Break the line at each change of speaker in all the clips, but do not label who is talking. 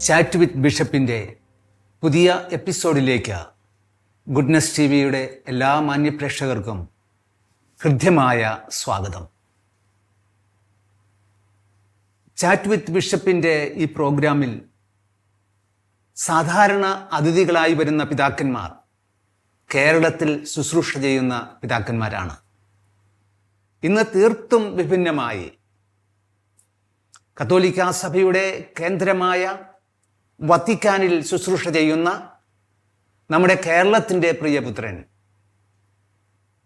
Chat with ബിഷപ്പിന്റെ പുതിയ എപ്പിസോഡിലേക്ക് ഗുഡ്നസ് ടി വിയുടെ എല്ലാ മാന്യപ്രേക്ഷകർക്കും ഹൃദ്യമായ സ്വാഗതം. ചാറ്റ് വിത്ത് ബിഷപ്പിന്റെ ഈ പ്രോഗ്രാമിൽ സാധാരണ അതിഥികളായി വരുന്ന പിതാക്കന്മാർ കേരളത്തിൽ ശുശ്രൂഷ ചെയ്യുന്ന പിതാക്കന്മാരാണ്. ഇന്ന് തീർത്തും വിഭിന്നമായി കത്തോലിക്ക സഭയുടെ കേന്ദ്രമായ വത്തിക്കാനിൽ ശുശ്രൂഷ ചെയ്യുന്ന നമ്മുടെ കേരളത്തിന്റെ പ്രിയപുത്രൻ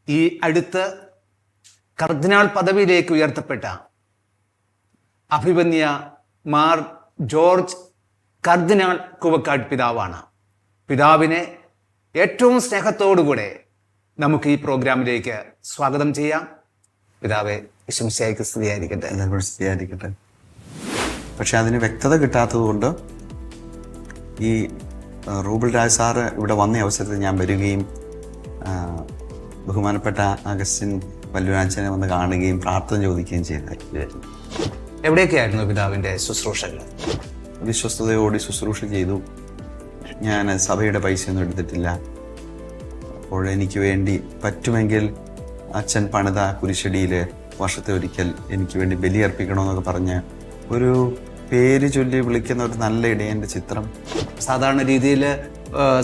ഈ അടുത്ത് കർദിനാൾ പദവിയിലേക്ക് ഉയർത്തപ്പെട്ട അഭിമന്യ മാർ ജോർജ് കർദിനാൾ കുവക്കാട് പിതാവാണ്. പിതാവിനെ ഏറ്റവും സ്നേഹത്തോടുകൂടെ നമുക്ക് ഈ പ്രോഗ്രാമിലേക്ക് സ്വാഗതം ചെയ്യാം. പിതാവെ
വിശംസയായിട്ട് സ്ഥിതിയായിരിക്കട്ടെ പക്ഷെ അതിന് വ്യക്തത കിട്ടാത്തതുകൊണ്ട് ഈ റൂബിൾ രാജ് സാറ് ഇവിടെ വന്ന അവസരത്തിൽ ഞാൻ വരികയും ബഹുമാനപ്പെട്ട അഗസ്റ്റിൻ വല്ലുരാജനെ വന്ന് കാണുകയും പ്രാർത്ഥന ചോദിക്കുകയും ചെയ്തായിരുന്നു.
എവിടെയൊക്കെയായിരുന്നു പിതാവിന്റെ ശുശ്രൂഷകൾ?
വിശ്വസ്തയോടെ ശുശ്രൂഷ ചെയ്തു. ഞാൻ സഭയുടെ പൈസയൊന്നും എടുത്തിട്ടില്ല. അപ്പോൾ എനിക്ക് വേണ്ടി പറ്റുമെങ്കിൽ അച്ഛൻ പണിത കുരിശടിയിൽ വർഷത്തെ ഒരിക്കൽ എനിക്ക് വേണ്ടി ബലിയർപ്പിക്കണമെന്നൊക്കെ പറഞ്ഞ് ഒരു പേര് ചൊല്ലി വിളിക്കുന്ന ഒരു നല്ല ഇടയന്റെ ചിത്രം.
സാധാരണ രീതിയിൽ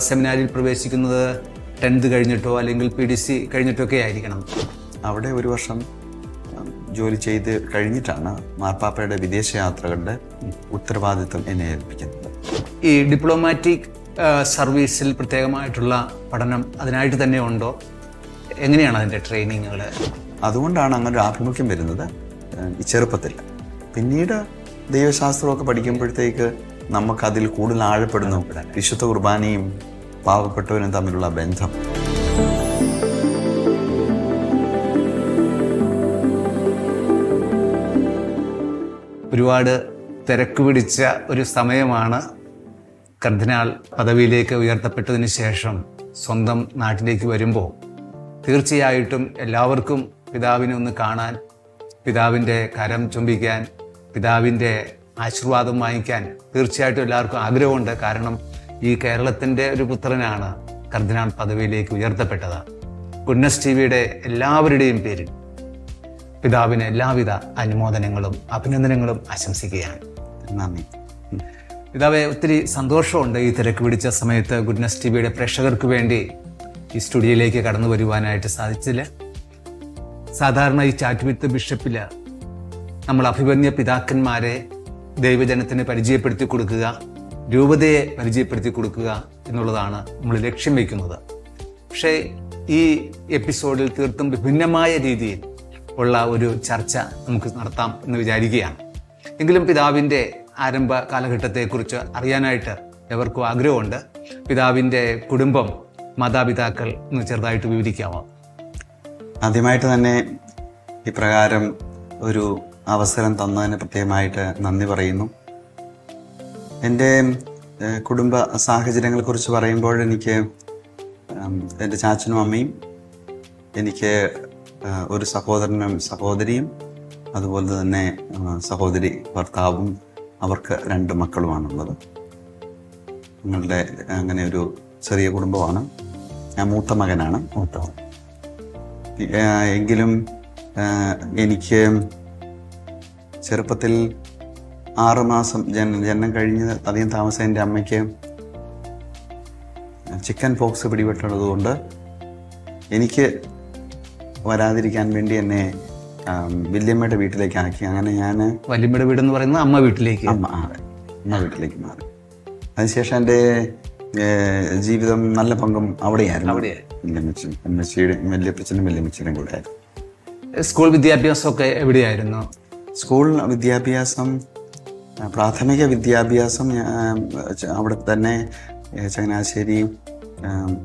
സെമിനാരിൽ പ്രവേശിക്കുന്നത് ടെൻത്ത് കഴിഞ്ഞിട്ടോ അല്ലെങ്കിൽ പി ഡി സി കഴിഞ്ഞിട്ടോ ഒക്കെ ആയിരിക്കണം.
അവിടെ ഒരു വർഷം ജോലി ചെയ്ത് കഴിഞ്ഞിട്ടാണ് മാർപ്പാപ്പയുടെ വിദേശയാത്രകളുടെ ഉത്തരവാദിത്വം എന്നെ ഏൽപ്പിക്കുന്നത്.
ഈ ഡിപ്ലോമാറ്റിക് സർവീസിൽ പ്രത്യേകമായിട്ടുള്ള പഠനം അതിനായിട്ട് തന്നെ ഉണ്ടോ? എങ്ങനെയാണ് അതിന്റെ ട്രെയിനിങ്ങുകൾ
അതുകൊണ്ടാണ് അങ്ങനെ ഒരു ആഭിമുഖ്യം വരുന്നത് ചെറുപ്പത്തിൽ. പിന്നീട് ദൈവശാസ്ത്രമൊക്കെ പഠിക്കുമ്പോഴത്തേക്ക് നമുക്കതിൽ കൂടുതൽ ആഴപ്പെടുന്നു. വിശുദ്ധ കുർബാനയും പാവപ്പെട്ടവനും തമ്മിലുള്ള ബന്ധം.
ഒരുപാട് തിരക്ക് പിടിച്ച ഒരു സമയമാണ് കർദിനാൾ പദവിയിലേക്ക് ഉയർത്തപ്പെട്ടതിന് ശേഷം സ്വന്തം നാട്ടിലേക്ക് വരുമ്പോൾ. തീർച്ചയായിട്ടും എല്ലാവർക്കും പിതാവിനെ ഒന്ന് കാണാൻ പിതാവിന്റെ കരം ചുംബിക്കാൻ പിതാവിന്റെ ആശീർവാദം വാങ്ങിക്കാൻ തീർച്ചയായിട്ടും എല്ലാവർക്കും ആഗ്രഹമുണ്ട്. കാരണം ഈ കേരളത്തിന്റെ ഒരു പുത്രനാണ് കർദിനാൾ പദവിയിലേക്ക് ഉയർത്തപ്പെട്ടത്. ഗുഡ്നസ് ടി വിയുടെ എല്ലാവരുടെയും പേരിൽ പിതാവിന് എല്ലാവിധ അനുമോദനങ്ങളും അഭിനന്ദനങ്ങളും ആശംസിക്കുകയാണ്.
നന്ദി.
പിതാവെ ഒത്തിരി സന്തോഷമുണ്ട് ഈ തിരക്ക് പിടിച്ച സമയത്ത് ഗുഡ്നസ് ടി വിയുടെ പ്രേക്ഷകർക്ക് വേണ്ടി ഈ സ്റ്റുഡിയോയിലേക്ക് കടന്നു വരുവാനായിട്ട് സാധിച്ചില്ല. സാധാരണ ഈ ചാറ്റ് വിത്ത് ബിഷപ്പിൽ നമ്മൾ അഭിമന്യ പിതാക്കന്മാരെ ദൈവജനത്തിന് പരിചയപ്പെടുത്തി കൊടുക്കുക രൂപതയെ പരിചയപ്പെടുത്തി കൊടുക്കുക എന്നുള്ളതാണ് നമ്മൾ ലക്ഷ്യം വയ്ക്കുന്നത്. പക്ഷേ ഈ എപ്പിസോഡിൽ തീർത്തും വിഭിന്നമായ രീതിയിൽ ഉള്ള ഒരു ചർച്ച നമുക്ക് നടത്താം എന്ന് വിചാരിക്കുകയാണ്. എങ്കിലും പിതാവിന്റെ ആരംഭ കാലഘട്ടത്തെക്കുറിച്ച് അറിയാനായിട്ട് എവർക്കും ആഗ്രഹമുണ്ട്. പിതാവിന്റെ കുടുംബം മാതാപിതാക്കൾ എന്ന് ചെറുതായിട്ട് വിവരിക്കാമോ?
ആദ്യമായിട്ട് തന്നെ ഇപ്രകാരം ഒരു അവസരം തന്നതിന് പ്രത്യേകമായിട്ട് നന്ദി പറയുന്നു. എന്റെ കുടുംബ സാഹചര്യങ്ങളെക്കുറിച്ച് പറയുമ്പോൾ എനിക്ക് എന്റെ ചാച്ചനും അമ്മയും എനിക്ക് ഒരു സഹോദരനും സഹോദരിയും അതുപോലെ തന്നെ സഹോദരി ഭർത്താവും അവർക്ക് രണ്ട് മക്കളുമാണുള്ളത്. ഞങ്ങളുടെ അങ്ങനെ ഒരു ചെറിയ കുടുംബമാണ്. ഞാൻ മൂത്ത മകനാണ് മൂത്ത എങ്കിലും എനിക്ക് ചെറുപ്പത്തിൽ ആറുമാസം ജന ജനനം കഴിഞ്ഞ് അധികം താമസം എന്റെ അമ്മയ്ക്ക് ചിക്കൻ പോക്സ് പിടിപെട്ടുള്ളതുകൊണ്ട് എനിക്ക് വരാതിരിക്കാൻ വേണ്ടി എന്നെ വല്യമ്മയുടെ വീട്ടിലേക്ക് ആക്കി അങ്ങനെ ഞാൻ
വല്യമ്മയുടെ വീട് എന്ന് പറയുന്നത് അമ്മ വീട്ടിലേക്ക്.
അമ്മ ആ അമ്മ വീട്ടിലേക്ക് മാറി. അതിനുശേഷം എന്റെ ജീവിതം നല്ല പങ്കും അവിടെയായിരുന്നു.
അവിടെയായിരുന്നു.
വല്യമ്മച്ചും അമ്മച്ചിയുടെ വല്യപ്പച്ചനും വല്യമ്മച്ചനും കൂടെ ആയിരുന്നു.
സ്കൂൾ വിദ്യാഭ്യാസമൊക്കെ എവിടെയായിരുന്നു?
സ്കൂൾ വിദ്യാഭ്യാസം പ്രാഥമിക വിദ്യാഭ്യാസം അവിടെ തന്നെ ചങ്ങനാശ്ശേരി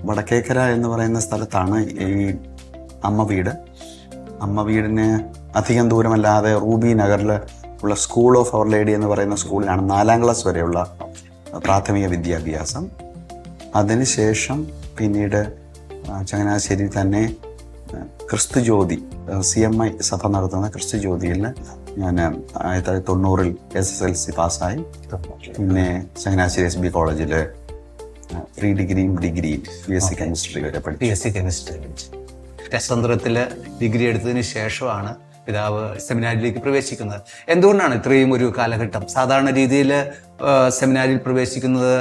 വടക്കേക്കര എന്ന് പറയുന്ന സ്ഥലത്താണ് ഈ അമ്മ വീട്. അമ്മ വീടിന് അധികം ദൂരമല്ലാതെ റൂബി നഗറിൽ ഉള്ള സ്കൂൾ ഓഫ് അവർ ലേഡി എന്ന് പറയുന്ന സ്കൂളിലാണ് നാലാം ക്ലാസ് വരെയുള്ള പ്രാഥമിക വിദ്യാഭ്യാസം. അതിനുശേഷം പിന്നീട് ചങ്ങനാശ്ശേരി തന്നെ ക്രിസ്തു ജ്യോതി സി എം ഐ സഭ നടത്തുന്ന ക്രിസ്തു ജ്യോതിയിൽ ഞാൻ ആയിരത്തി തൊള്ളായിരത്തി തൊണ്ണൂറിൽ എസ് എസ് എൽ സി പാസ്സായി. പിന്നെ ചങ്ങനാശ്ശേരി എസ് ബി കോളേജിൽ പ്രീ ഡിഗ്രിയും ഡിഗ്രിയും ബി എസ് സി കെമിസ്ട്രി വരെ പഠിച്ചു.
പി എസ് സി കെമിസ്ട്രി പഠിച്ചു. രസതന്ത്രത്തിൽ ഡിഗ്രി എടുത്തതിന് ശേഷമാണ് പിതാവ് സെമിനാരിലേക്ക് പ്രവേശിക്കുന്നത്. എന്തുകൊണ്ടാണ് ഇത്രയും ഒരു കാലഘട്ടം? സാധാരണ രീതിയിൽ സെമിനാരിൽ പ്രവേശിക്കുന്നത്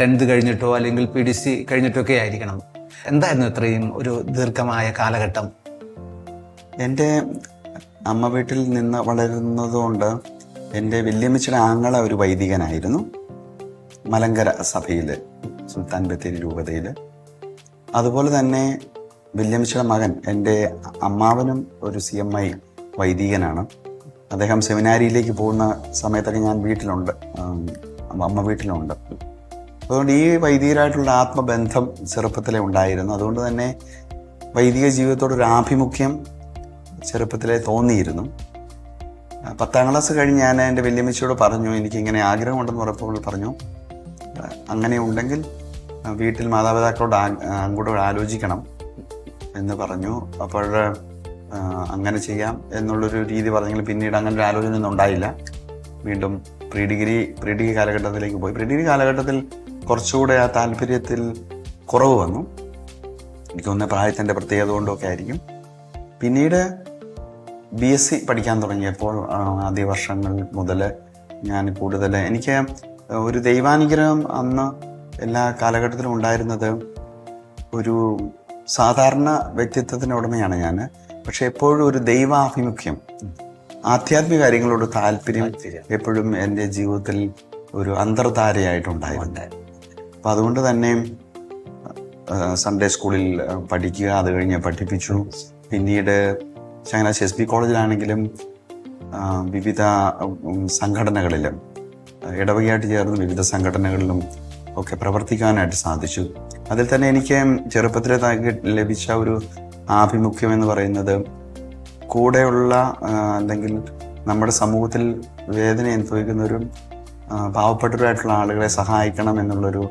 ടെൻത്ത് കഴിഞ്ഞിട്ടോ അല്ലെങ്കിൽ പി ഡി സി കഴിഞ്ഞിട്ടോ ഒക്കെ ആയിരിക്കണം. എന്തായിരുന്നു ഇത്രയും ഒരു ദീർഘമായ കാലഘട്ടം?
എന്റെ അമ്മ വീട്ടിൽ നിന്ന് വളരുന്നതുകൊണ്ട് എന്റെ വല്യമ്മച്ചിയുടെ ആങ്ങള ഒരു വൈദികനായിരുന്നു. മലങ്കര സഭയിൽ സുൽത്താൻ ബത്തേരി രൂപതയിൽ അതുപോലെ തന്നെ വല്യമ്മച്ചിയുടെ മകൻ എന്റെ അമ്മാവനും ഒരു സി എം ഐ വൈദികനാണ്. അദ്ദേഹം സെമിനാരിയിലേക്ക് പോകുന്ന സമയത്തൊക്കെ ഞാൻ വീട്ടിലുണ്ട് അമ്മ വീട്ടിലുണ്ട്. അതുകൊണ്ട് ഈ വൈദികരായിട്ടുള്ള ആത്മബന്ധം ചെറുപ്പത്തിലേ ഉണ്ടായിരുന്നു. അതുകൊണ്ട് തന്നെ വൈദിക ജീവിതത്തോടൊരു ആഭിമുഖ്യം ചെറുപ്പത്തിലേ തോന്നിയിരുന്നു. പത്താം ക്ലാസ് കഴിഞ്ഞ് ഞാൻ എന്റെ വല്യമ്മച്ചിയോട് പറഞ്ഞു എനിക്കിങ്ങനെ ആഗ്രഹമുണ്ടെന്ന് ഉറപ്പുകൾ പറഞ്ഞു. അങ്ങനെ ഉണ്ടെങ്കിൽ വീട്ടിൽ മാതാപിതാക്കളോട് അങ്ങോട്ട് ആലോചിക്കണം എന്ന് പറഞ്ഞു. അപ്പോൾ അങ്ങനെ ചെയ്യാം എന്നുള്ളൊരു രീതി പറഞ്ഞെങ്കിൽ പിന്നീട് അങ്ങനെ ഒരു ആലോചന ഒന്നും ഉണ്ടായില്ല. വീണ്ടും പ്രീ ഡിഗ്രി പ്രീ ഡിഗ്രി കാലഘട്ടത്തിലേക്ക് പോയി. പ്രീ ഡിഗ്രി കാലഘട്ടത്തിൽ കുറച്ചുകൂടെ ആ താല്പര്യത്തിൽ കുറവ് വന്നു. എനിക്ക് തോന്നുന്ന പ്രായത്തിന്റെ പ്രത്യേകത കൊണ്ടൊക്കെ ആയിരിക്കും. പിന്നീട് ബി എസ് സി പഠിക്കാൻ തുടങ്ങിയപ്പോൾ ആദ്യ വർഷങ്ങൾ മുതൽ ഞാൻ കൂടുതൽ എനിക്ക് ഒരു ദൈവാനുഗ്രഹം അന്ന് എല്ലാ കാലഘട്ടത്തിലും ഉണ്ടായിരുന്നത് ഒരു സാധാരണ വ്യക്തിത്വത്തിന് ഉടമയാണ് ഞാൻ. പക്ഷെ എപ്പോഴും ഒരു ദൈവാഭിമുഖ്യം ആധ്യാത്മിക കാര്യങ്ങളോട് താല്പര്യം എപ്പോഴും എന്റെ ജീവിതത്തിൽ ഒരു അന്തർധാരയായിട്ടുണ്ടായിരുന്നു. അപ്പം അതുകൊണ്ട് തന്നെ സൺഡേ സ്കൂളിൽ പഠിക്കുക അത് കഴിഞ്ഞ് പഠിപ്പിച്ചു. പിന്നീട് ചങ്ങനാശ്ശേരി എസ് ബി കോളേജിലാണെങ്കിലും വിവിധ സംഘടനകളിലും ഇടവകയായിട്ട് ചേർന്ന് വിവിധ സംഘടനകളിലും ഒക്കെ പ്രവർത്തിക്കാനായിട്ട് സാധിച്ചു. അതിൽ തന്നെ എനിക്ക് ചെറുപ്പത്തിലെ ലഭിച്ച ഒരു ആഭിമുഖ്യം എന്ന് പറയുന്നത് കൂടെയുള്ള അല്ലെങ്കിൽ നമ്മുടെ സമൂഹത്തിൽ വേദന അനുഭവിക്കുന്നവരും ആ, പാവപ്പെട്ടവരായിട്ടുള്ള ആളുകളെ സഹായിക്കണം എന്നുള്ളൊരു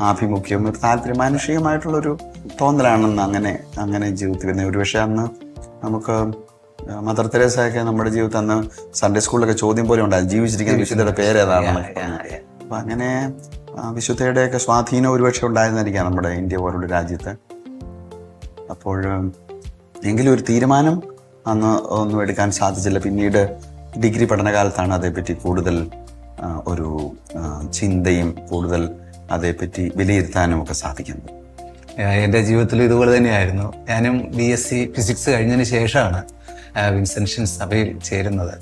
ആഭിമുഖ്യം ഒരു താല്പര്യം മാനുഷികമായിട്ടുള്ളൊരു തോന്നലാണെന്ന് അങ്ങനെ അങ്ങനെ ജീവിതത്തിൽ വരുന്നത് ഒരുപക്ഷെ അന്ന് നമുക്ക് മദർ തെരേസയൊക്കെ നമ്മുടെ ജീവിതത്തിൽ അന്ന് സൺഡേ സ്കൂളിലൊക്കെ ചോദ്യം പോലെ ഉണ്ടായി ജീവിച്ചിരിക്കുന്ന വിശുദ്ധയുടെ പേരേതാണ് അപ്പൊ അങ്ങനെ വിശുദ്ധയുടെയൊക്കെ സ്വാധീനം ഒരുപക്ഷെ ഉണ്ടായിരുന്നിരിക്കാം നമ്മുടെ ഇന്ത്യ പോലുള്ള രാജ്യത്ത്. അപ്പോൾ എങ്കിലും ഒരു തീരുമാനം അന്ന് ഒന്നും എടുക്കാൻ സാധിച്ചില്ല. പിന്നീട് ഡിഗ്രി പഠനകാലത്താണ് അതേപ്പറ്റി കൂടുതൽ ഒരു ചിന്തയും കൂടുതൽ അതേപ്പറ്റി വിലയിരുത്താനും ഒക്കെ സാധിക്കുന്നത്.
എന്റെ ജീവിതത്തിൽ ഇതുപോലെ തന്നെയായിരുന്നു. ഞാനും ബി എസ് സി ഫിസിക്സ് കഴിഞ്ഞതിന് ശേഷമാണ് വിൻസെൻഷൻ സഭയിൽ ചേരുന്നത്.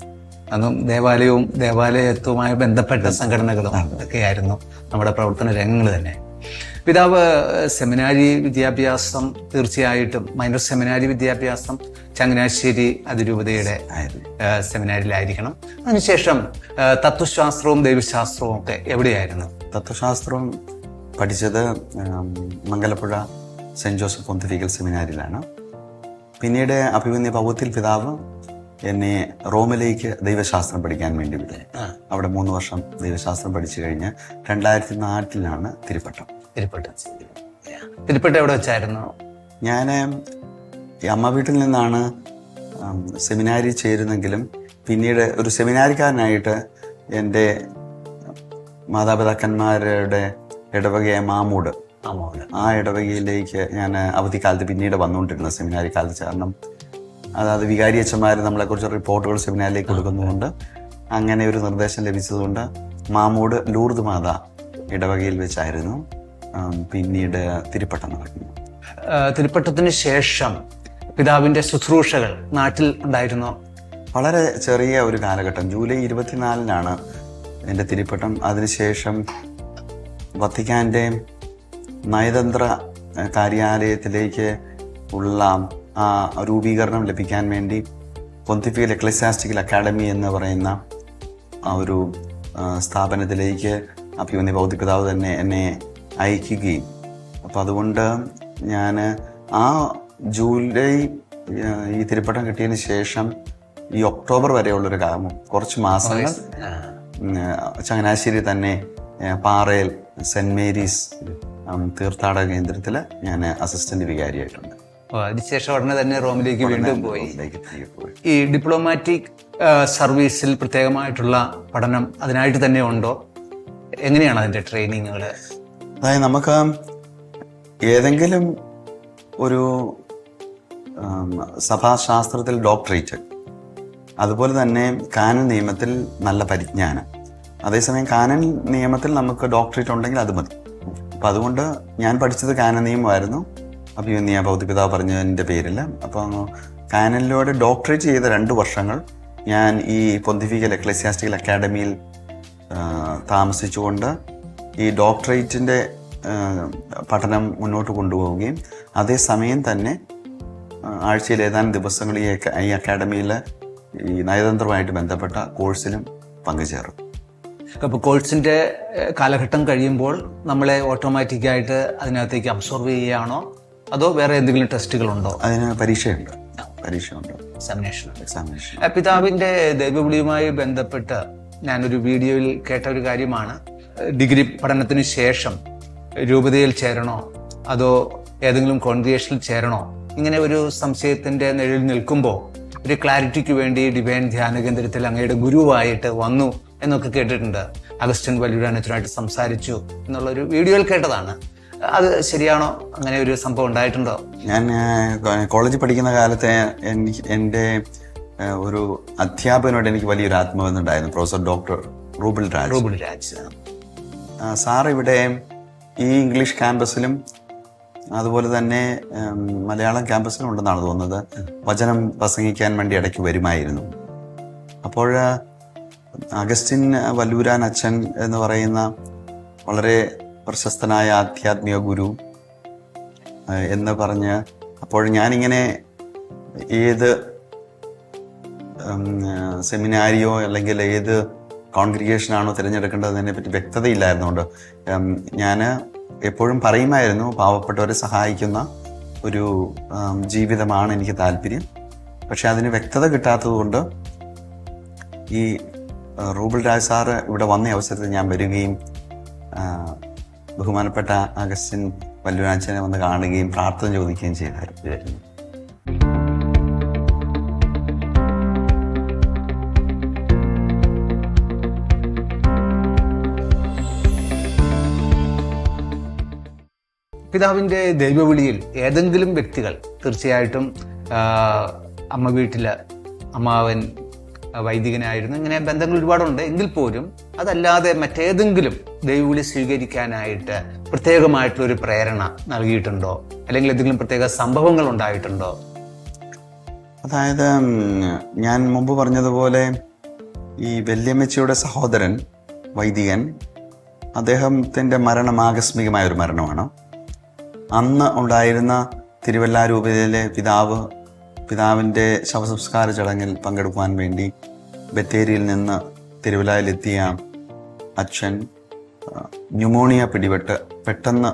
അന്നും ദേവാലയവും ദേവാലയത്വവുമായി ബന്ധപ്പെട്ട സംഘടനകളും ഒക്കെയായിരുന്നു നമ്മുടെ പ്രവർത്തന രംഗങ്ങൾ തന്നെ. പിതാവ് സെമിനാരി വിദ്യാഭ്യാസം തീർച്ചയായിട്ടും മൈനർ സെമിനാരി വിദ്യാഭ്യാസം ചങ്ങനാശ്ശേരി അതിരൂപതയുടെ സെമിനാരിലായിരിക്കണം അതിനുശേഷം തത്വശാസ്ത്രവും ദൈവശാസ്ത്രവും ഒക്കെ എവിടെയായിരുന്നു?
തത്വശാസ്ത്രം പഠിച്ചത് മംഗലപ്പുഴ സെന്റ് ജോസഫ് പൊന്തിഫിക്കൽ സെമിനാരിലാണ്. പിന്നീട് അഭിമന്യ പൗത്തിൽ പിതാവ് എന്നെ റോമിലേക്ക് ദൈവശാസ്ത്രം പഠിക്കാൻ വേണ്ടി വിട്ടു. അവിടെ മൂന്ന് വർഷം ദൈവശാസ്ത്രം പഠിച്ചു കഴിഞ്ഞ് രണ്ടായിരത്തി നാട്ടിലാണ് തിരുപ്പട്ടം.
തിരുപ്പട്ടം. തിരുപ്പട്ടം എവിടെ വെച്ചായിരുന്നു?
ഞാൻ അമ്മ വീട്ടിൽ നിന്നാണ് സെമിനാരി ചേരുന്നെങ്കിലും പിന്നീട് ഒരു സെമിനാരിക്കാരനായിട്ട് എന്റെ മാതാപിതാക്കന്മാരുടെ ഇടവകയായ മാമൂട്. ആ ഇടവകയിലേക്ക് ഞാൻ അവധിക്കാലത്ത് പിന്നീട് വന്നുകൊണ്ടിരുന്ന സെമിനാരി കാലത്ത് കാരണം അതായത് വികാരി അച്ഛന്മാർ നമ്മളെക്കുറിച്ച് റിപ്പോർട്ടുകൾ സെമിനാരിലേക്ക് കൊടുക്കുന്നതുകൊണ്ട് അങ്ങനെ ഒരു നിർദ്ദേശം ലഭിച്ചതുകൊണ്ട് മാമൂട് ലൂർദ് മാത ഇടവകയിൽ വെച്ചായിരുന്നു. പിന്നീട് തിരുപ്പട്ടം നടക്കുന്നത്
തിരുപ്പട്ടത്തിന് ശേഷം പിതാവിന്റെ ശുശ്രൂഷകൾ നാട്ടിൽ ഉണ്ടായിരുന്നു.
വളരെ ചെറിയ ഒരു കാലഘട്ടം. ജൂലൈ ഇരുപത്തിനാലിനാണ് എന്റെ തിരുപ്പട്ടം. അതിനുശേഷം വത്തിക്കാന്റെ നയതന്ത്ര കാര്യാലയത്തിലേക്ക് ഉള്ള ആ രൂപീകരണം ലഭിക്കാൻ വേണ്ടി പൊന്തിഫിക്കൽ എക്ലസാസ്റ്റിക്കൽ അക്കാഡമി എന്ന് പറയുന്ന ആ ഒരു സ്ഥാപനത്തിലേക്ക് അഭിമന്യ ഭൗതിപിതാവ് തന്നെ എന്നെ അയക്കുകയും. അപ്പം അതുകൊണ്ട് ഞാൻ ആ ജൂലൈ ഈ തിരുപ്പട്ടം കിട്ടിയതിന് ശേഷം ഈ ഒക്ടോബർ വരെയുള്ളൊരു കാലം കുറച്ച് മാസങ്ങൾ ചങ്ങനാശ്ശേരി തന്നെ പാറയിൽ സെന്റ് മേരീസ് തീർത്ഥാടക കേന്ദ്രത്തിൽ ഞാൻ അസിസ്റ്റന്റ് വികാരിയായിട്ടുണ്ട്.
അതിനുശേഷം ഉടനെ തന്നെ റോമിലേക്ക് വീണ്ടും പോയി. ഈ ഡിപ്ലോമാറ്റിക് സർവീസിൽ പ്രത്യേകമായിട്ടുള്ള പഠനം അതിനായിട്ട് തന്നെ ഉണ്ടോ? എങ്ങനെയാണ് അതിന്റെ ട്രെയിനിങ്ങുകൾ
അതായത് നമുക്ക് ഏതെങ്കിലും ഒരു സഭാശാസ്ത്രത്തിൽ ഡോക്ടറേറ്റ് അതുപോലെ തന്നെ കാനൻ നിയമത്തിൽ നല്ല പരിജ്ഞാനം. അതേസമയം കാനൻ നിയമത്തിൽ നമുക്ക് ഡോക്ടറേറ്റ് ഉണ്ടെങ്കിൽ അത് മതി. അപ്പം അതുകൊണ്ട് ഞാൻ പഠിച്ചത് കാനൻ നിയമമായിരുന്നു. അഭിമന്യ ഭൗതികതാവ് പറഞ്ഞതിന്റെ പേരിൽ അപ്പോൾ കാനനിലൂടെ ഡോക്ടറേറ്റ് ചെയ്ത രണ്ട് വർഷങ്ങൾ ഞാൻ ഈ പൊന്തിഫിക്കൽ എക്ലസിയാസ്റ്റിക്കൽ അക്കാഡമിയിൽ താമസിച്ചുകൊണ്ട് ഈ ഡോക്ടറേറ്റിന്റെ പഠനം മുന്നോട്ട് കൊണ്ടുപോവുകയും അതേസമയം തന്നെ ആ, ആഴ്ചയിൽ ഏതാനും ദിവസങ്ങൾ ഈ അക്ക- ഈ അക്കാഡമിയിൽ ഈ നയതന്ത്രവുമായിട്ട് ബന്ധപ്പെട്ട കോഴ്സിലും പങ്കുചേർന്നു.
അപ്പോൾ കോഴ്സിന്റെ കാലഘട്ടം കഴിയുമ്പോൾ നമ്മളെ ഓട്ടോമാറ്റിക്കായിട്ട് അതിനകത്തേക്ക് അബ്സോർവ് ചെയ്യുകയാണോ? അതോ വേറെ എന്തെങ്കിലും ടെസ്റ്റുകളുണ്ടോ?
അതിന് പരീക്ഷയുണ്ട്. പരീക്ഷയുണ്ട്.
എക്സാമിനേഷൻ
എക്സാമിനേഷൻ
പിതാവിന്റെ ദൈവവിളിയുമായി ബന്ധപ്പെട്ട് ഞാനൊരു വീഡിയോയിൽ കേട്ട ഒരു കാര്യമാണ്. ഡിഗ്രി പഠനത്തിന് ശേഷം രൂപതയിൽ ചേരണോ? അതോ ഏതെങ്കിലും കോൺഗ്രിയേഷനിൽ ചേരണോ? ഇങ്ങനെ ഒരു സംശയത്തിന്റെ നിഴലിൽ നിൽക്കുമ്പോൾ ഒരു ക്ലാരിറ്റിക്ക് വേണ്ടി ഡിവൈൻ ധ്യാന കേന്ദ്രത്തിൽ അങ്ങയുടെ ഗുരുവായിട്ട് വന്നു. എന്നൊക്കെ കേട്ടിട്ടുണ്ട്. അഗസ്റ്റിൻ വല്ലുരാനച്ചനായിട്ട് സംസാരിച്ചു എന്നുള്ളൊരു വീഡിയോയിൽ കേട്ടതാണ്. അത് ശരിയാണോ? അങ്ങനെ ഒരു സംഭവം ഉണ്ടായിട്ടുണ്ടോ?
ഞാൻ കോളേജിൽ പഠിക്കുന്ന കാലത്തെ എന്റെ ഒരു അധ്യാപകനോട് എനിക്ക് വലിയൊരു ആത്മബന്ധമുണ്ടായിരുന്നു professor doctor Rubel Raj.
Rubel Raj
sir ഇവിടെ ഈ ഇംഗ്ലീഷ് ക്യാമ്പസിലും അതുപോലെ തന്നെ മലയാളം ക്യാമ്പസിലും ഉണ്ടെന്നാണ് തോന്നുന്നത്. വചനം പ്രസംഗിക്കാൻ വേണ്ടി ഇടയ്ക്ക് വരുമായിരുന്നു. അപ്പോൾ അഗസ്റ്റിൻ വല്ലൂരാൻ അച്ഛൻ എന്ന് പറയുന്ന വളരെ പ്രശസ്തനായ ആധ്യാത്മിക ഗുരു എന്ന് പറഞ്ഞ് അപ്പോൾ ഞാനിങ്ങനെ ഏത് സെമിനാരിയോ അല്ലെങ്കിൽ ഏത് കോൺഗ്രിഗേഷനാണോ തിരഞ്ഞെടുക്കേണ്ടതിനെ പറ്റി വ്യക്തതയില്ലായിരുന്നുകൊണ്ട് ഞാൻ എപ്പോഴും പറയുമായിരുന്നു പാവപ്പെട്ടവരെ സഹായിക്കുന്ന ഒരു ജീവിതമാണ് എനിക്ക് താല്പര്യം. പക്ഷെ അതിന് വ്യക്തത കിട്ടാത്തതുകൊണ്ട് ഈ റൂബിൾ രാജ് സാറ് ഇവിടെ വന്ന അവസരത്തിൽ ഞാൻ വരികയും ബഹുമാനപ്പെട്ട അഗസ്റ്റിൻ വല്ലുരാജനെ വന്ന് കാണുകയും പ്രാർത്ഥന ചോദിക്കുകയും ചെയ്തായിരുന്നു.
പിതാവിന്റെ ദൈവവിളിയിൽ ഏതെങ്കിലും വ്യക്തികൾ തീർച്ചയായിട്ടും അമ്മ വീട്ടിൽ അമ്മാവൻ വൈദികനായിരുന്നു. ഇങ്ങനെ ബന്ധങ്ങൾ ഒരുപാടുണ്ട്. എങ്കിൽ പോലും അതല്ലാതെ മറ്റേതെങ്കിലും ദൈവവിളി സ്വീകരിക്കാനായിട്ട് പ്രത്യേകമായിട്ടുള്ള ഒരു പ്രേരണ നൽകിയിട്ടുണ്ടോ? അല്ലെങ്കിൽ എന്തെങ്കിലും പ്രത്യേക സംഭവങ്ങൾ ഉണ്ടായിട്ടുണ്ടോ?
അതായത് ഞാൻ മുമ്പ് പറഞ്ഞതുപോലെ ഈ വല്യമ്മച്ചിയുടെ സഹോദരൻ വൈദികൻ അദ്ദേഹത്തിന്റെ മരണം ആകസ്മികമായ ഒരു മരണമാണ്. അന്ന് ഉണ്ടായിരുന്ന തിരുവല്ലാരൂപതയിലെ പിതാവ് പിതാവിന്റെ ശവസംസ്കാര ചടങ്ങിൽ പങ്കെടുക്കുവാൻ വേണ്ടി ബത്തേരിയിൽ നിന്ന് തിരുവിലായിലെത്തിയ അച്ഛൻ ന്യൂമോണിയ പിടിപെട്ട് പെട്ടെന്ന്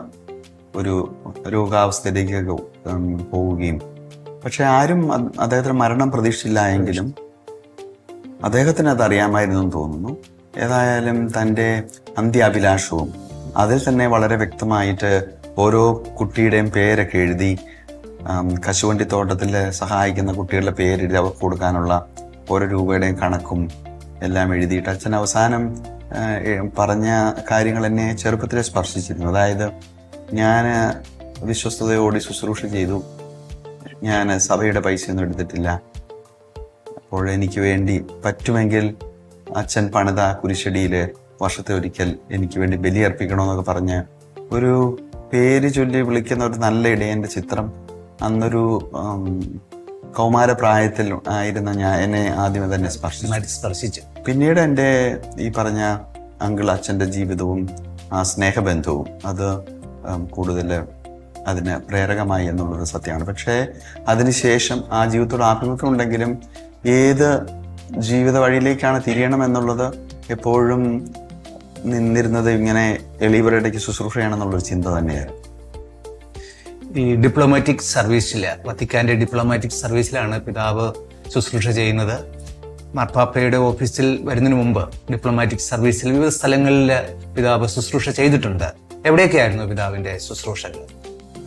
ഒരു രോഗാവസ്ഥയിലേക്ക് പോവുകയും. പക്ഷെ ആരും അദ്ദേഹത്തിന് മരണം പ്രതീക്ഷിച്ചില്ല എങ്കിലും അദ്ദേഹത്തിന് അത് അറിയാമായിരുന്നു എന്ന് തോന്നുന്നു. ഏതായാലും തന്റെ അന്ത്യാഭിലാഷവും അതിൽ തന്നെ വളരെ വ്യക്തമായിട്ട് ഓരോ കുട്ടിയുടെയും പേരൊക്കെ എഴുതി ആം, കശുവണ്ടിത്തോട്ടത്തിൽ സഹായിക്കുന്ന കുട്ടികളുടെ പേരെഴുതി അവർക്ക് കൊടുക്കാനുള്ള ഓരോ രൂപയുടെയും കണക്കും എല്ലാം എഴുതിയിട്ട് അച്ഛൻ അവസാനം പറഞ്ഞ കാര്യങ്ങൾ എന്നെ ചെറുപ്പത്തിലെ സ്പർശിച്ചിരുന്നു. അതായത് ഞാൻ വിശ്വസ്തയോടെ ശുശ്രൂഷ ചെയ്തു. ഞാൻ സഭയുടെ പൈസയൊന്നും എടുത്തിട്ടില്ല. അപ്പോൾ എനിക്ക് വേണ്ടി പറ്റുമെങ്കിൽ അച്ഛൻ പണിത കുരിശടിയിൽ വർഷത്തെ ഒരിക്കൽ എനിക്ക് വേണ്ടി ബലിയർപ്പിക്കണമെന്നൊക്കെ പറഞ്ഞ് ഒരു പേര് ചൊല്ലി വിളിക്കുന്ന ഒരു നല്ല ഇടയന്റെ ചിത്രം അന്നൊരു കൗമാര കൗമാരപ്രായത്തിൽ ആയിരുന്ന ഞാൻ എന്നെ ആദ്യമേ തന്നെ സ്പർശിച്ചു.
സ്പർശിച്ചു.
പിന്നീട് എന്റെ ഈ പറഞ്ഞ അങ്കിൾ അച്ഛന്റെ ജീവിതവും ആ സ്നേഹബന്ധവും അത് കൂടുതൽ അതിന് പ്രേരകമായി എന്നുള്ളൊരു സത്യമാണ്. പക്ഷേ അതിനുശേഷം ആ ജീവിതത്തോട് ആഭിമുഖ്യം ഉണ്ടെങ്കിലും ഏത് ജീവിത വഴിയിലേക്കാണ് തിരിയണം എന്നുള്ളത് എപ്പോഴും നിന്നിരുന്നത് ഇങ്ങനെ എളിയവരുടെക്ക് ശുശ്രൂഷയാണെന്നുള്ളൊരു ചിന്ത തന്നെയായിരുന്നു.
ഈ ഡിപ്ലോമാറ്റിക് സർവീസിൽ വത്തിക്കാന്റെ ഡിപ്ലോമാറ്റിക് സർവീസിലാണ് പിതാവ് ശുശ്രൂഷ ചെയ്യുന്നത്. മാർപ്പാപ്പയുടെ ഓഫീസിൽ വരുന്നതിന് മുമ്പ് ഡിപ്ലോമാറ്റിക് സർവീസിൽ വിവിധ സ്ഥലങ്ങളിൽ പിതാവ് ശുശ്രൂഷ ചെയ്തിട്ടുണ്ട്. എവിടെയൊക്കെയായിരുന്നു പിതാവിന്റെ ശുശ്രൂഷകൾ?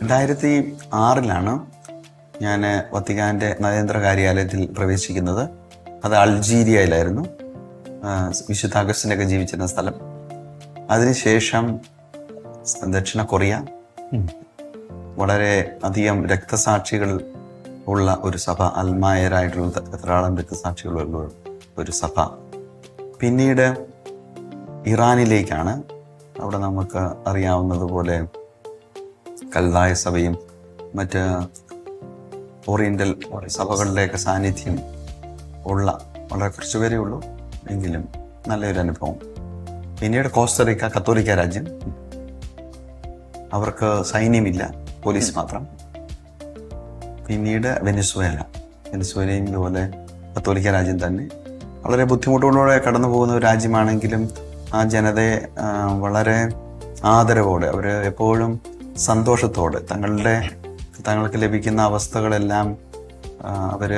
രണ്ടായിരത്തി ആറിലാണ് ഞാൻ വത്തിക്കാന്റെ നയതന്ത്ര കാര്യാലയത്തിൽ പ്രവേശിക്കുന്നത്. അത് അൾജീരിയയിലായിരുന്നു. വിശുദ്ധ അഗസ്റ്റിനൊക്കെ ജീവിച്ചിരുന്ന സ്ഥലം. അതിനുശേഷം ദക്ഷിണ കൊറിയ. വളരെ അധികം രക്തസാക്ഷികൾ ഉള്ള ഒരു സഭ അൽമായരായിട്ടുള്ള ധാരാളം രക്തസാക്ഷികളുള്ള ഒരു സഭ. പിന്നീട് ഇറാനിലേക്കാണ് അവിടെ നമുക്ക് അറിയാവുന്നതുപോലെ കൽതായ സഭയും മറ്റ് ഓറിയന്റൽ സഭകളുടെയൊക്കെ സാന്നിധ്യം ഉള്ള വളരെ കുറച്ച് പേരേ ഉള്ളൂ. എങ്കിലും നല്ലൊരു അനുഭവം. പിന്നീട് കോസ്റ്ററിക്ക കത്തോലിക്ക രാജ്യം. അവർക്ക് സൈന്യമില്ല. പോലീസ് മാത്രം. പിന്നീട് വെനസ്വേല. വെനസ്വേലയും ഇതുപോലെ കത്തോലിക്ക രാജ്യം തന്നെ വളരെ ബുദ്ധിമുട്ടുകളോടെ കടന്നു പോകുന്ന ഒരു രാജ്യമാണെങ്കിലും ആ ജനതയെ വളരെ ആദരവോടെ അവർ എപ്പോഴും സന്തോഷത്തോടെ തങ്ങളുടെ തങ്ങൾക്ക് ലഭിക്കുന്ന അവസ്ഥകളെല്ലാം അവർ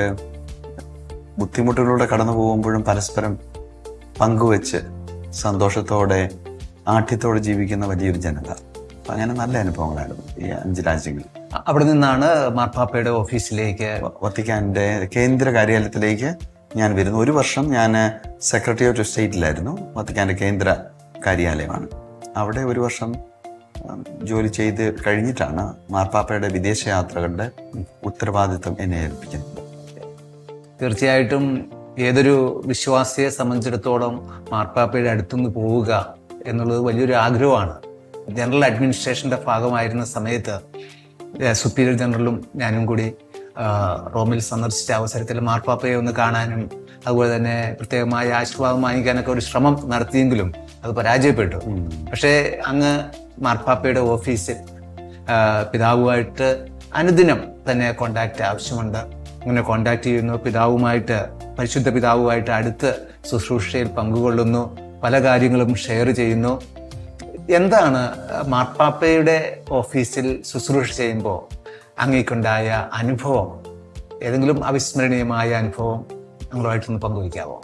ബുദ്ധിമുട്ടുകളിലൂടെ കടന്നു പോകുമ്പോഴും പരസ്പരം പങ്കുവെച്ച് സന്തോഷത്തോടെ ആഠ്യത്തോടെ ജീവിക്കുന്ന വലിയൊരു ജനത. അങ്ങനെ നല്ല അനുഭവങ്ങളായിരുന്നു ഈ അഞ്ച് രാജ്യങ്ങളിൽ
അവിടെ നിന്നാണ് മാർപ്പാപ്പയുടെ ഓഫീസിലേക്ക്
വത്തിക്കാന്റെ കേന്ദ്ര കാര്യാലയത്തിലേക്ക് ഞാൻ വരുന്നു ഒരു വർഷം ഞാൻ സെക്രട്ടറി ഓഫ് സ്റ്റേറ്റിലായിരുന്നു വത്തിക്കാന്റെ കേന്ദ്ര കാര്യാലയമാണ്. അവിടെ ഒരു വർഷം ജോലി ചെയ്ത് കഴിഞ്ഞിട്ടാണ് മാർപ്പാപ്പയുടെ വിദേശയാത്രകളുടെ ഉത്തരവാദിത്വം എന്നെ ഏൽപ്പിക്കുന്നത്.
തീർച്ചയായിട്ടും ഏതൊരു വിശ്വാസിയെ സംബന്ധിച്ചിടത്തോളം മാർപ്പാപ്പയുടെ അടുത്തുനിന്ന് പോവുക എന്നുള്ളത് വലിയൊരു ആഗ്രഹമാണ്. ജനറൽ അഡ്മിനിസ്ട്രേഷന്റെ ഭാഗമായിരുന്ന സമയത്ത് സുപ്പീരിയർ ജനറലും ഞാനും കൂടി റോമിൽ സന്ദർശിച്ച അവസരത്തിൽ മാർപ്പാപ്പയെ ഒന്ന് കാണാനും അതുപോലെ തന്നെ പ്രത്യേകമായ ആശീർവാദം വാങ്ങിക്കാനൊക്കെ ഒരു ശ്രമം നടത്തിയെങ്കിലും അത് പരാജയപ്പെട്ടു. പക്ഷേ അങ്ങ് മാർപ്പാപ്പയുടെ ഓഫീസിൽ പിതാവുമായിട്ട് അനുദിനം തന്നെ കോണ്ടാക്ട് ആവശ്യമുണ്ട്. അങ്ങനെ കോണ്ടാക്ട് ചെയ്യുന്നു. പിതാവുമായിട്ട് പരിശുദ്ധ പിതാവുമായിട്ട് അടുത്ത് ശുശ്രൂഷയിൽ പങ്കുകൊള്ളുന്നു. പല കാര്യങ്ങളും ഷെയർ ചെയ്യുന്നു. എന്താണ് മാർപ്പാപ്പയുടെ ഓഫീസിൽ ശുശ്രൂഷ ചെയ്യുമ്പോൾ അങ്ങേക്കുണ്ടായ അനുഭവം? ഏതെങ്കിലും അവിസ്മരണീയമായ അനുഭവം ഞങ്ങളുമായിട്ടൊന്ന് പങ്കുവയ്ക്കാവോ?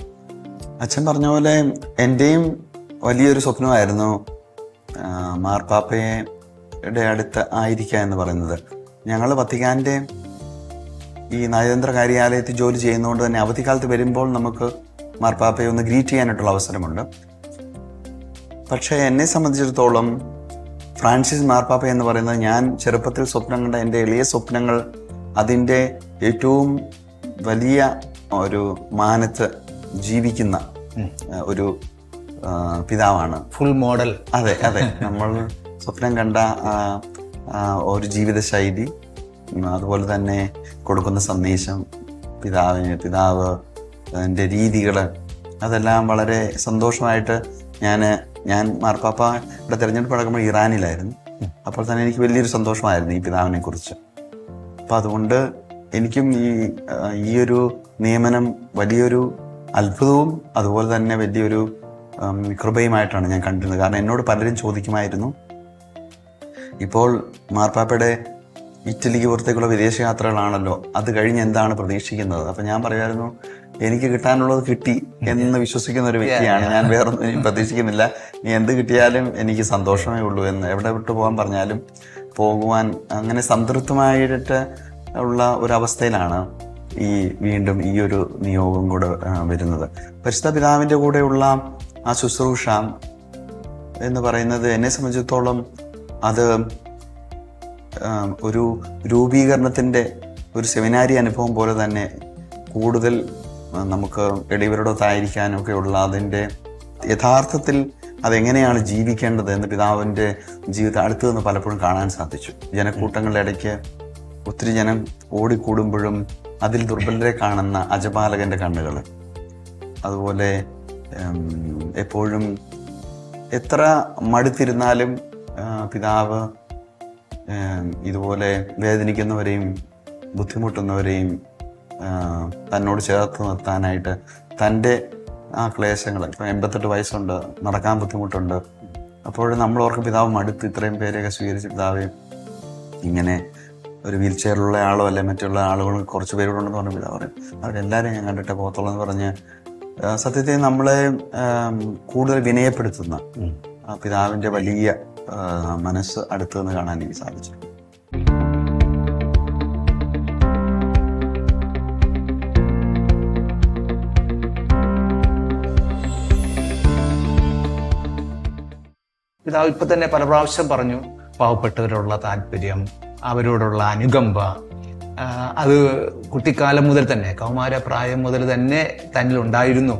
അച്ഛൻ പറഞ്ഞ പോലെ എന്റെയും വലിയൊരു സ്വപ്നമായിരുന്നു മാർപ്പാപ്പയുടെ അടുത്ത് ആയിരിക്കുക എന്ന് പറയുന്നത്. ഞങ്ങൾ വത്തിക്കാന്റെ ഈ നയതന്ത്ര കാര്യാലയത്തിൽ ജോലി ചെയ്യുന്നതുകൊണ്ട് തന്നെ അവധിക്കാലത്ത് വരുമ്പോൾ നമുക്ക് മാർപ്പാപ്പയെ ഒന്ന് ഗ്രീറ്റ് ചെയ്യാനായിട്ടുള്ള അവസരമുണ്ട്. പക്ഷേ എന്നെ സംബന്ധിച്ചിടത്തോളം ഫ്രാൻസിസ് മാർപ്പാപ്പ എന്ന് പറയുന്നത് ഞാൻ ചെറുപ്പത്തിൽ സ്വപ്നം കണ്ട എന്റെ എളിയ സ്വപ്നങ്ങൾ അതിന്റെ ഏറ്റവും വലിയ ഒരു മാനത്ത് ജീവിക്കുന്ന ഒരു പിതാവാണ്.
ഫുൾ മോഡൽ
അതെ അതെ. നമ്മൾ സ്വപ്നം കണ്ട ഒരു ജീവിതശൈലി അതുപോലെ തന്നെ കൊടുക്കുന്ന സന്ദേശം പിതാവിന് പിതാവ് അതിന്റെ രീതികൾ അതെല്ലാം വളരെ സന്തോഷമായിട്ട് ഞാൻ ഞാൻ മാർപ്പാപ്പയുടെ തിരഞ്ഞെടുപ്പ് നടക്കുമ്പോൾ ഇറാനിലായിരുന്നു. അപ്പോൾ തന്നെ എനിക്ക് വലിയൊരു സന്തോഷമായിരുന്നു ഈ പിതാവിനെ കുറിച്ച് അപ്പം അതുകൊണ്ട് എനിക്കും ഈ ഈ ഒരു നിയമനം വലിയൊരു അത്ഭുതവും അതുപോലെ തന്നെ വലിയൊരു കൃപയുമായിട്ടാണ് ഞാൻ കണ്ടിരുന്നത്. കാരണം എന്നോട് പലരും ചോദിക്കുമായിരുന്നു. ഇപ്പോൾ മാർപ്പാപ്പയുടെ ഇറ്റലിക്ക് പുറത്തേക്കുള്ള വിദേശയാത്രകളാണല്ലോ അത് കഴിഞ്ഞ് എന്താണ് പ്രതീക്ഷിക്കുന്നത്? അപ്പം ഞാൻ പറയുമായിരുന്നു എനിക്ക് കിട്ടാനുള്ളത് കിട്ടി എന്ന് വിശ്വസിക്കുന്ന ഒരു വ്യക്തിയാണ്. ഞാൻ വേറൊന്നും പ്രതീക്ഷിക്കുന്നില്ല. നീ എന്ത് കിട്ടിയാലും എനിക്ക് സന്തോഷമേ ഉള്ളൂ എന്ന് എവിടെ വിട്ടു പോകാൻ പറഞ്ഞാലും പോകുവാൻ അങ്ങനെ സംതൃപ്തമായിട്ട് ഉള്ള ഒരവസ്ഥയിലാണ് ഈ വീണ്ടും ഈ ഒരു നിയോഗം കൂടെ വരുന്നത്. പരിശുദ്ധ പിതാവിന്റെ കൂടെയുള്ള ആ ശുശ്രൂഷ എന്ന് പറയുന്നത് എന്നെ സംബന്ധിച്ചിടത്തോളം അത് ഒരു രൂപീകരണത്തിന്റെ ഒരു സെമിനാരി അനുഭവം പോലെ തന്നെ കൂടുതൽ നമുക്ക് എളിവരോടൊത്തായിരിക്കാനും ഒക്കെ ഉള്ള അതിന്റെ യഥാർത്ഥത്തിൽ അതെങ്ങനെയാണ് ജീവിക്കേണ്ടത് എന്ന് പിതാവിന്റെ ജീവിതം അടുത്തു നിന്ന് പലപ്പോഴും കാണാൻ സാധിച്ചു. ജനക്കൂട്ടങ്ങളുടെ ഇടയ്ക്ക് ഒത്തിരി ജനം ഓടിക്കൂടുമ്പോഴും അതിൽ ദുർബലരെ കാണുന്ന അജപാലകന്റെ കണ്ണുകൾ. അതുപോലെ എപ്പോഴും എത്ര മടുത്തിരുന്നാലും പിതാവ് ഇതുപോലെ വേദനിക്കുന്നവരെയും ബുദ്ധിമുട്ടുന്നവരെയും തന്നോട് ചേർത്ത് നിർത്താനായിട്ട് തന്റെ ആ ക്ലേശങ്ങൾ ഇപ്പം എൺപത്തെട്ട് വയസ്സുണ്ട് നടക്കാൻ ബുദ്ധിമുട്ടുണ്ട്. അപ്പോൾ നമ്മൾ ഓർക്കും പിതാവ് മടുത്ത് ഇത്രയും പേരെയൊക്കെ സ്വീകരിച്ച് പിതാവേ ഇങ്ങനെ ഒരു വീൽ ചെയറിലുള്ള ആളോ അല്ലെ മറ്റുള്ള ആളുകൾ കുറച്ച് പേരോടുണ്ടെന്ന് പറഞ്ഞ പിതാവ് പറയും. അവരെല്ലാവരെയും ഞാൻ കണ്ടിട്ട് പോകത്തുള്ളൂ എന്ന് പറഞ്ഞ് സത്യത്തെ നമ്മളെ കൂടുതൽ വിനയപ്പെടുത്തുന്ന ആ പിതാവിന്റെ വലിയ മനസ്സ് അടുത്തു നിന്ന് കാണാൻ എനിക്ക് സാധിച്ചു
പിതാവ് ഇപ്പൊ തന്നെ പല പ്രാവശ്യം പറഞ്ഞു പാവപ്പെട്ടവരോടുള്ള താല്പര്യം അവരോടുള്ള അനുകമ്പ അത് കുട്ടിക്കാലം മുതൽ തന്നെ കൗമാര പ്രായം മുതൽ തന്നെ തന്നിൽ ഉണ്ടായിരുന്നു.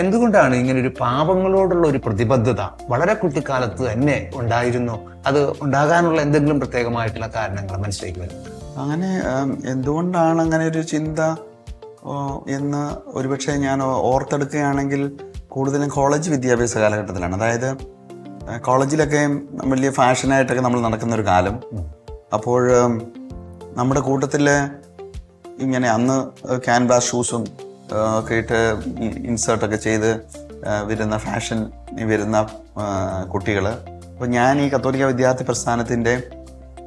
എന്തുകൊണ്ടാണ് ഇങ്ങനെ ഒരു പാപങ്ങളോടുള്ള ഒരു പ്രതിബദ്ധത വളരെ കുട്ടിക്കാലത്ത് തന്നെ ഉണ്ടായിരുന്നു? അത് ഉണ്ടാകാനുള്ള എന്തെങ്കിലും പ്രത്യേകമായിട്ടുള്ള കാരണങ്ങൾ മനസ്സിലേക്ക് വരും
അങ്ങനെ എന്തുകൊണ്ടാണ് അങ്ങനെ ഒരു ചിന്ത എന്ന് ഒരുപക്ഷെ ഞാൻ ഓർത്തെടുക്കുകയാണെങ്കിൽ കൂടുതലും കോളേജ് വിദ്യാഭ്യാസ കാലഘട്ടത്തിലാണ്. അതായത് കോളേജിലൊക്കെ വലിയ ഫാഷനായിട്ടൊക്കെ നമ്മൾ നടക്കുന്ന ഒരു കാലം. അപ്പോൾ നമ്മുടെ കൂട്ടത്തിൽ ഇങ്ങനെ അന്ന് ക്യാൻവാസ് ഷൂസും ഒക്കെ ഇട്ട് ഇൻസേർട്ടൊക്കെ ചെയ്ത് വരുന്ന ഫാഷൻ വരുന്ന കുട്ടികൾ അപ്പോൾ ഞാൻ ഈ കത്തോലിക്ക വിദ്യാർത്ഥി പ്രസ്ഥാനത്തിന്റെ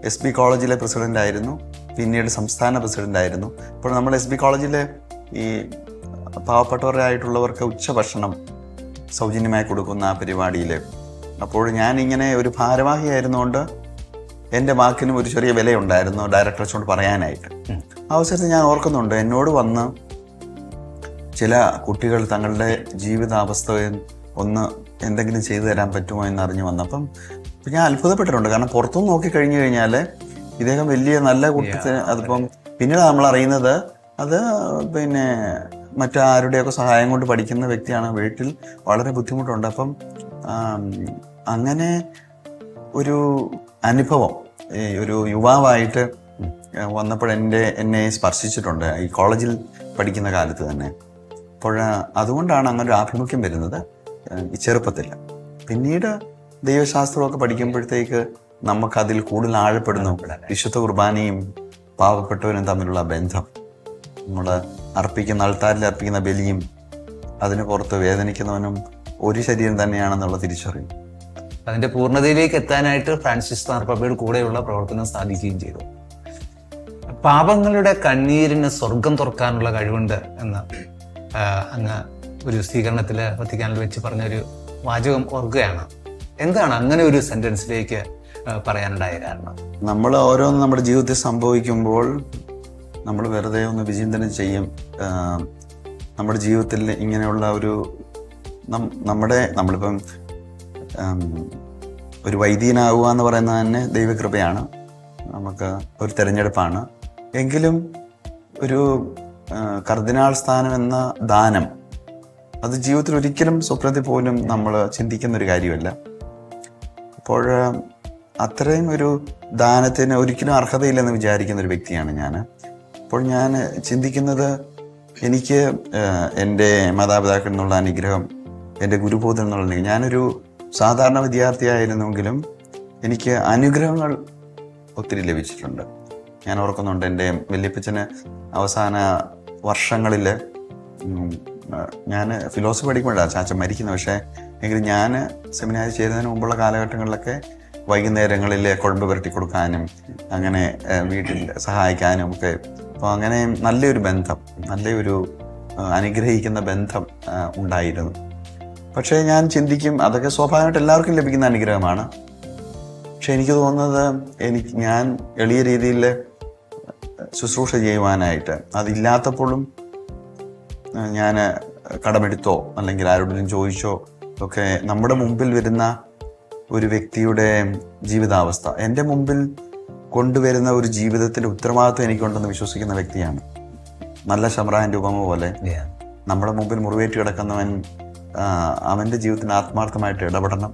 എസ് ബി കോളേജിലെ പ്രസിഡന്റ് ആയിരുന്നു. പിന്നീട് സംസ്ഥാന പ്രസിഡന്റ് ആയിരുന്നു. അപ്പോൾ നമ്മൾ എസ് ബി കോളേജിലെ ഈ പാവപ്പെട്ടവരായിട്ടുള്ളവർക്ക് ഉച്ചഭക്ഷണം സൗജന്യമായി കൊടുക്കുന്ന പരിപാടിയിൽ അപ്പോൾ ഞാൻ ഇങ്ങനെ ഒരു ഭാരവാഹിയായിരുന്നുകൊണ്ട് എന്റെ വാക്കിനും ഒരു ചെറിയ വിലയുണ്ടായിരുന്നു ഡയറക്ടറെ കൊണ്ട് പറയാനായിട്ട്. ആ അവസരത്തിൽ ഞാൻ ഓർക്കുന്നുണ്ട് എന്നോട് വന്ന് ചില കുട്ടികൾ തങ്ങളുടെ ജീവിതാവസ്ഥയെ ഒന്ന് എന്തെങ്കിലും ചെയ്തു തരാൻ പറ്റുമോ എന്ന് അറിഞ്ഞു വന്നപ്പം ഞാൻ അത്ഭുതപ്പെട്ടിട്ടുണ്ട്. കാരണം പുറത്തുനിന്ന് നോക്കി കഴിഞ്ഞു കഴിഞ്ഞാൽ ഇദ്ദേഹം വലിയ നല്ല കുട്ടി അതിപ്പം പിന്നീട് നമ്മൾ അറിയുന്നത് അത് പിന്നെ മറ്റാരുടെയൊക്കെ സഹായം കൊണ്ട് പഠിക്കുന്ന വ്യക്തിയാണ് വീട്ടിൽ വളരെ ബുദ്ധിമുട്ടുണ്ട്. അപ്പം അങ്ങനെ ഒരു അനുഭവം ഈ ഒരു യുവാവായിട്ട് വന്നപ്പോൾ എന്റെ എന്നെ സ്പർശിച്ചിട്ടുണ്ട്. ഈ കോളേജിൽ പഠിക്കുന്ന കാലത്ത് തന്നെ. അപ്പോൾ അതുകൊണ്ടാണ് അങ്ങനെ ഒരു ആഭിമുഖ്യം വരുന്നത് ഈ ചെറുപ്പത്തിൽ. പിന്നീട് ദൈവശാസ്ത്രമൊക്കെ പഠിക്കുമ്പോഴത്തേക്ക് നമുക്കതിൽ കൂടുതൽ ആഴപ്പെടുന്നു. വിശുദ്ധ കുർബാനയും പാവപ്പെട്ടവരും തമ്മിലുള്ള ബന്ധം നമ്മൾ അർപ്പിക്കുന്ന ആൾത്താരിൽ അർപ്പിക്കുന്ന ബലിയും അതിന് പുറത്ത് വേദനിക്കുന്നവനും ഒരു ശരീരം തന്നെയാണെന്നുള്ള തിരിച്ചറിയും
അതിന്റെ പൂർണതയിലേക്ക് എത്താനായിട്ട് ഫ്രാൻസിസ് മാർപ്പാപ്പയുടെ കൂടെയുള്ള പ്രവർത്തനം സാധിക്കുകയും ചെയ്തു. പാപങ്ങളുടെ കണ്ണീരിന് സ്വർഗം തുറക്കാനുള്ള കഴിവുണ്ട് എന്ന് അങ്ങ് ഒരു സ്വീകരണത്തിൽ വത്തിക്കാനിൽ വെച്ച് പറഞ്ഞ ഒരു വാചകം ഓർക്കുകയാണ്. എന്താണ് അങ്ങനെ ഒരു സെന്റൻസിലേക്ക് പറയാനുണ്ടായ കാരണം?
നമ്മൾ ഓരോന്ന് നമ്മുടെ ജീവിതത്തിൽ സംഭവിക്കുമ്പോൾ നമ്മൾ വെറുതെ ഒന്ന് വിചിന്തനം ചെയ്യും. നമ്മുടെ ജീവിതത്തിൽ ഇങ്ങനെയുള്ള ഒരു നമ്മുടെ നമ്മളിപ്പം ഒരു വൈദികനാവുക എന്ന് പറയുന്നത് തന്നെ ദൈവകൃപയാണ്. നമുക്ക് ഒരു തിരഞ്ഞെടുപ്പാണ്. എങ്കിലും ഒരു കർദിനാൾ സ്ഥാനം എന്ന ദാനം അത് ജീവിതത്തിൽ ഒരിക്കലും സ്വപ്നത്തിൽ പോലും നമ്മൾ ചിന്തിക്കുന്ന ഒരു കാര്യമല്ല. അപ്പോൾ അത്രയും ഒരു ദാനത്തിന് ഒരിക്കലും അർഹതയില്ലെന്ന് വിചാരിക്കുന്ന ഒരു വ്യക്തിയാണ് ഞാൻ അപ്പോൾ ഞാൻ ചിന്തിക്കുന്നത് എനിക്ക് എന്റെ മാതാപിതാക്കളിൽ നിന്നുള്ള അനുഗ്രഹം എന്റെ ഗുരുബോധം എന്നുള്ള അനുഗ്രഹം ഞാനൊരു സാധാരണ വിദ്യാർത്ഥിയായിരുന്നെങ്കിലും എനിക്ക് അനുഗ്രഹങ്ങൾ ഒത്തിരി ലഭിച്ചിട്ടുണ്ട്. ഞാൻ ഓർക്കുന്നുണ്ട് എന്റെ വല്യപ്പച്ചന് അവസാന വർഷങ്ങളിൽ ഞാൻ ഫിലോസഫി പഠിക്കുമ്പോഴാണ് ചാച്ചൻ മരിക്കുന്നത്. പക്ഷേ എങ്കിലും ഞാൻ സെമിനാരി ചേരുന്നതിന് മുമ്പുള്ള കാലഘട്ടങ്ങളിലൊക്കെ വൈകുന്നേരങ്ങളിൽ കുഴമ്പ് പുരട്ടി കൊടുക്കാനും അങ്ങനെ വീട്ടിൽ സഹായിക്കാനും ഒക്കെ. അപ്പോൾ അങ്ങനെ നല്ലൊരു ബന്ധം നല്ലൊരു അനുഗ്രഹിക്കുന്ന ബന്ധം ഉണ്ടായിരുന്നു. പക്ഷേ ഞാൻ ചിന്തിക്കും അതൊക്കെ സ്വാഭാവികമായിട്ട് എല്ലാവർക്കും ലഭിക്കുന്ന അനുഗ്രഹമാണ്. പക്ഷെ എനിക്ക് തോന്നുന്നത് എനിക്ക് ഞാൻ എളിയ രീതിയിൽ ശുശ്രൂഷ ചെയ്യുവാനായിട്ട് അതില്ലാത്തപ്പോഴും ഞാൻ കടമെടുത്തോ അല്ലെങ്കിൽ ആരോടെങ്കിലും ചോദിച്ചോ ഒക്കെ നമ്മുടെ മുമ്പിൽ വരുന്ന ഒരു വ്യക്തിയുടെ ജീവിതാവസ്ഥ എന്റെ മുമ്പിൽ കൊണ്ടുവരുന്ന ഒരു ജീവിതത്തിന്റെ ഉത്തരവാദിത്വം എനിക്കുണ്ടെന്ന് വിശ്വസിക്കുന്ന വ്യക്തിയാണ്. നല്ല ശമ്രാന്റെ ഉപമ പോലെ നമ്മുടെ മുമ്പിൽ മുറിവേറ്റ് കിടക്കുന്നവൻ അവന്റെ ജീവിതത്തിന് ആത്മാർത്ഥമായിട്ട് ഇടപെടണം.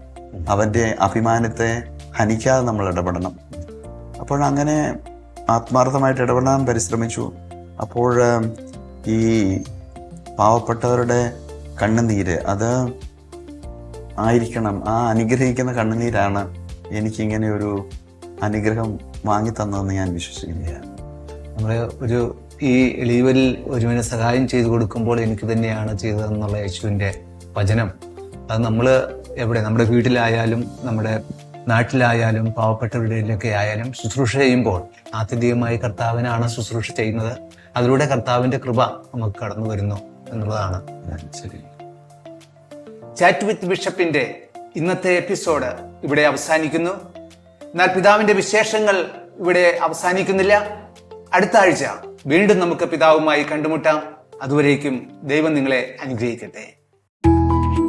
അവന്റെ അഭിമാനത്തെ ഹനിക്കാതെ നമ്മൾ ഇടപെടണം. അപ്പോൾ അങ്ങനെ ആത്മാർത്ഥമായിട്ട് ഇടപെടാൻ പരിശ്രമിച്ചു. അപ്പോൾ ഈ പാവപ്പെട്ടവരുടെ കണ്ണുനീര് അത് ആയിരിക്കണം. ആ അനുഗ്രഹിക്കുന്ന കണ്ണുനീരാണ് എനിക്കിങ്ങനെ ഒരു അനുഗ്രഹം വാങ്ങി തന്നതെന്ന് ഞാൻ വിശ്വസിക്കുന്നില്ല
നമ്മൾ ഒരു ഈ എളിയവരിൽ ഒരുവിനെ സഹായം ചെയ്തു കൊടുക്കുമ്പോൾ എനിക്ക് തന്നെയാണ് ചെയ്തതെന്നുള്ള യേശുവിന്റെ വചനം അത് നമ്മൾ എവിടെ നമ്മുടെ വീട്ടിലായാലും നമ്മുടെ നാട്ടിലായാലും പാവപ്പെട്ടവരുടെയിലൊക്കെ ആയാലും ശുശ്രൂഷ ചെയ്യുമ്പോൾ ആത്യന്തികമായി കർത്താവിനാണ് ശുശ്രൂഷ ചെയ്യുന്നത്. അതിലൂടെ കർത്താവിന്റെ കൃപ നമുക്ക് കടന്നു വരുന്നു എന്നുള്ളതാണ്. ചാറ്റ് വിത്ത് ബിഷപ്പിന്റെ ഇന്നത്തെ എപ്പിസോഡ് ഇവിടെ അവസാനിക്കുന്നു. എന്നാൽ പിതാവിന്റെ വിശേഷങ്ങൾ ഇവിടെ അവസാനിക്കുന്നില്ല. അടുത്ത ആഴ്ച വീണ്ടും നമുക്ക് പിതാവുമായി കണ്ടുമുട്ടാം. അതുവരേക്കും ദൈവം നിങ്ങളെ അനുഗ്രഹിക്കട്ടെ. 嗯。